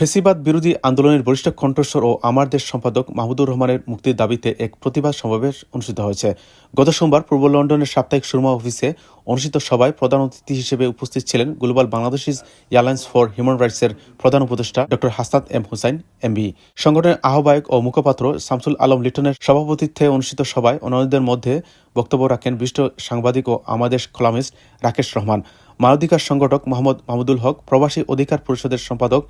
ফেসিবাদ বিরোধী আন্দোলনের বরিষ্ঠ কণ্ঠস্বর ও আমার দেশ সম্পাদক মাহমুদুর রহমানের মুক্তির দাবিতে এক প্রতিবাদ সমাবেশ অনুষ্ঠিত হয়েছে। গত সোমবার পূর্ব লন্ডনের সাপ্তাহিক সুরমা অফিসে অনুষ্ঠিত সভায় প্রধান অতিথি হিসেবে উপস্থিত ছিলেন global Bangladeshis airlines for human রাইটসের প্রধান উপদেষ্টা ড. হাসনাত এম হুসাইন এমবি সংগঠনের আহ্বায়ক ও মুখপাত্র শামসুল আলম লিটনের সভাপতিত্বে অনুষ্ঠিত সভায় অন্যদের মধ্যে বক্তব্য রাখেন বিশিষ্ট সাংবাদিক ও আমাদের কলামিস্ট রাকেশ রহমান। মানবাধিকার সংগঠক মোহাম্মদ মাহমুদুল হক, প্রবাসী অধিকার পরিষদের সম্পাদক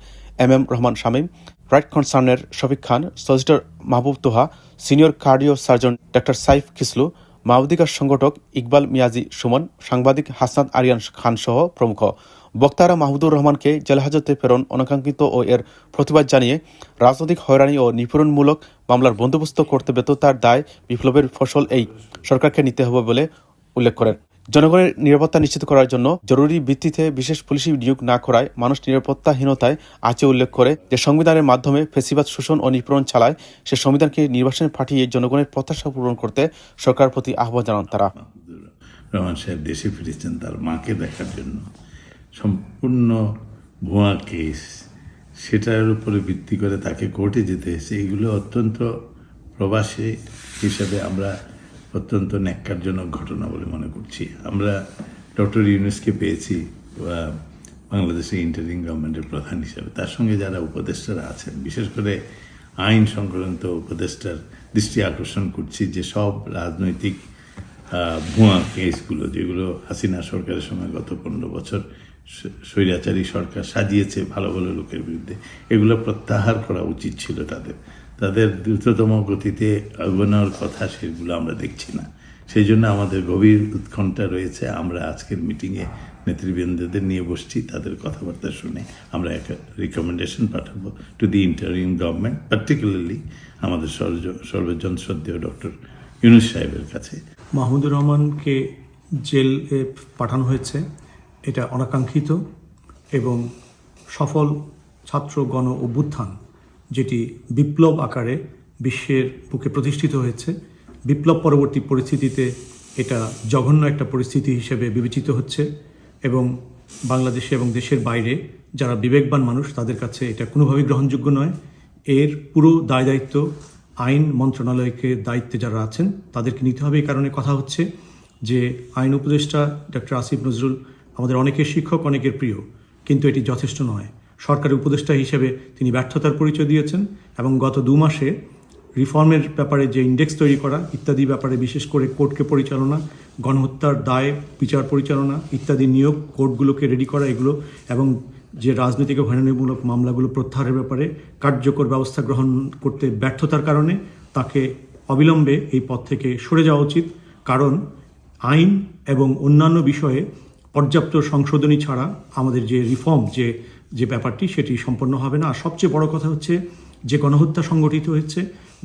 M M Rahman Shamim, right কনসার্নের Shafiq Khan solicitor Mahbub Toha, senior cardio surgeon doctor Saif খিসলু মানবাধিকার সংগঠক ইকবাল মিয়াজি সুমন, সাংবাদিক হাসনাত আরিয়ান খান সহ প্রমুখ। বক্তারা মাহমুদুর রহমানকে জেলহাজতে প্রেরণ অনাকাঙ্ক্ষিত ও এর প্রতিবাদ জানিয়ে রাজনৈতিক হয়রানি ও নিপীড়নমূলক মামলার বন্দোবস্ত করতে ব্যর্থতার দায় বিপ্লবের ফসল এই সরকারকে নিতে হবে বলে উল্লেখ করেন। জনগণের নিরাপত্তা নিশ্চিত করার জন্য জরুরি ভিত্তিতে বিশেষ পুলিশি নিয়োগ না করায় মানুষ নিরাপত্তাহীনতায় আছে উল্লেখ করে যে সংবিধানের মাধ্যমে ফেসিবাদ শোষণ ও নিপীড়ন চালায় সে সংবিধানকে নির্বাচনে পাঠিয়ে জনগণের প্রত্যাশা পূরণ করতে সরকারের প্রতি আহ্বান জানান তারা। রহমান সাহেব দেশে ফিরেছেন তার মাকে দেখার জন্য। সম্পূর্ণ ভুয়া কেস, সেটার উপরে ভিত্তি করে তাকে কোর্টে যেতে হয়েছে। এগুলো অত্যন্ত প্রবাসী হিসাবে আমরা অত্যন্ত ন্যাক্কারজনক ঘটনা বলে মনে করছি। আমরা ডক্টর ইউনুসকে পেয়েছি আহ, বাংলাদেশের ইন্টারিং গভর্নমেন্টের প্রধান হিসাবে। তার সঙ্গে যারা উপদেষ্টারা আছেন বিশেষ করে আইন সংক্রান্ত উপদেষ্টার দৃষ্টি আকর্ষণ করছি যে সব রাজনৈতিক ভুয়া কেসগুলো যেগুলো হাসিনা সরকারের সময় গত পনেরো বছর স্বৈরাচারী সরকার সাজিয়েছে ভালো ভালো লোকের বিরুদ্ধে এগুলো প্রত্যাহার করা উচিত ছিল তাদের। তাদের দ্রুততম গতিতে এগোনোর কথা সেগুলো আমরা দেখছি না। সেই জন্য আমাদের গভীর উৎকণ্ঠা রয়েছে। আমরা আজকের মিটিংয়ে নেতৃবৃন্দদের নিয়ে বসছি, তাদের কথাবার্তা শুনে আমরা একটা রিকমেন্ডেশন পাঠাবো to the interim government particularly আমাদের সর্বজন শ্রদ্ধেয় ডক্টর ইউনুস সাহেবের কাছে। মাহমুদুর রহমানকে জেলে পাঠানো হয়েছে। এটা অনাকাঙ্ক্ষিত এবং সফল ছাত্র গণ অভ্যুত্থান। যেটি বিপ্লব আকারে বিশ্বের বুকে প্রতিষ্ঠিত হয়েছে। বিপ্লব পরবর্তী পরিস্থিতিতে এটা জঘন্য একটা পরিস্থিতি হিসেবে বিবেচিত হচ্ছে এবং বাংলাদেশে এবং দেশের বাইরে যারা বিবেকবান মানুষ, তাদের কাছে এটা কোনোভাবেই গ্রহণযোগ্য নয়। এর পুরো দায় দায়িত্ব আইন মন্ত্রণালয়কে দায়িত্বে যারা আছেন, তাদেরকে নিতে হবে। এই কারণে কথা হচ্ছে যে আইন উপদেষ্টা ডক্টর আসিফ নজরুল আমাদের অনেকের শিক্ষক, অনেকের প্রিয়, কিন্তু এটি যথেষ্ট নয়। সরকারি উপদেষ্টা হিসেবে তিনি ব্যর্থতার পরিচয় দিয়েছেন এবং গত দু মাসে রিফর্মের ব্যাপারে যে ইন্ডেক্স তৈরি করা, ইত্যাদি ব্যাপারে বিশেষ করে কোর্টকে পরিচালনা, গণহত্যার দায় বিচার পরিচালনা, ইত্যাদি নিয়োগ কোর্টগুলোকে রেডি করা এগুলো এবং যে রাজনৈতিক হয়রানিমূলক মামলাগুলো প্রত্যাহারের ব্যাপারে কার্যকর ব্যবস্থা গ্রহণ করতে ব্যর্থতার কারণে তাকে অবিলম্বে এই পথ থেকে সরে যাওয়া উচিত। কারণ আইন এবং অন্যান্য বিষয়ে পর্যাপ্ত সংশোধনী ছাড়া আমাদের যে রিফর্ম, যে যে ব্যাপারটি সেটি সম্পন্ন হবে না। আর সবচেয়ে বড় কথা হচ্ছে যে গণহত্যা সংগঠিত হয়েছে,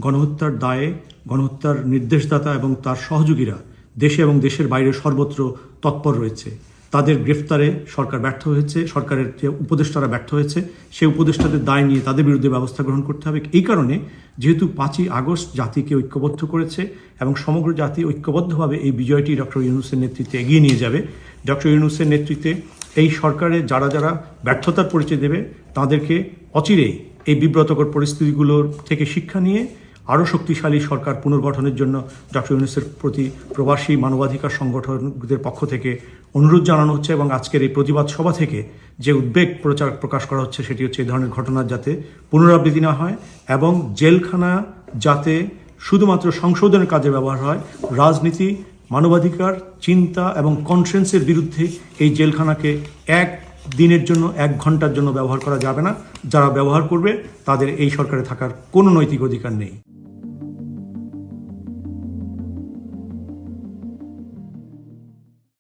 গণহত্যার দায়ে গণহত্যার নির্দেশদাতা এবং তার সহযোগীরা দেশে এবং দেশের বাইরে সর্বত্র তৎপর রয়েছে। তাদের গ্রেফতারে সরকার ব্যর্থ হয়েছে, সরকারের যে উপদেষ্টারা ব্যর্থ হয়েছে, সেই উপদেষ্টাদের দায় নিয়ে তাদের বিরুদ্ধে ব্যবস্থা গ্রহণ করতে হবে। এই কারণে যেহেতু পাঁচই আগস্ট জাতিকে ঐক্যবদ্ধ করেছে এবং সমগ্র জাতি ঐক্যবদ্ধভাবে এই বিজয়টি ডক্টর ইউনুসের নেতৃত্বে এগিয়ে নিয়ে যাবে, ডক্টর ইউনুসের নেতৃত্বে এই সরকারে যারা যারা ব্যর্থতার পরিচয় দেবে, তাদেরকে অচিরেই এই বিব্রতকর পরিস্থিতিগুলোর থেকে শিক্ষা নিয়ে আরও শক্তিশালী সরকার পুনর্গঠনের জন্য ডক্টর ইউনুসের প্রতি প্রবাসী মানবাধিকার সংগঠনদের পক্ষ থেকে অনুরোধ জানানো হচ্ছে এবং আজকের এই প্রতিবাদ সভা থেকে যে উদ্বেগ প্রচার প্রকাশ করা হচ্ছে, সেটি হচ্ছে এই ধরনের ঘটনার যাতে পুনরাবৃত্তি না হয় এবং জেলখানা যাতে শুধুমাত্র সংশোধনের কাজে ব্যবহার হয়, রাজনীতি মানবাধিকার, চিন্তা এবং কনফারেন্সের বিরুদ্ধে এই জেলখানাকে এক দিনের জন্য, এক ঘণ্টার জন্য ব্যবহার করা যাবে না। যারা ব্যবহার করবে, তাদের এই সরকারে থাকার কোনো নৈতিক অধিকার নেই।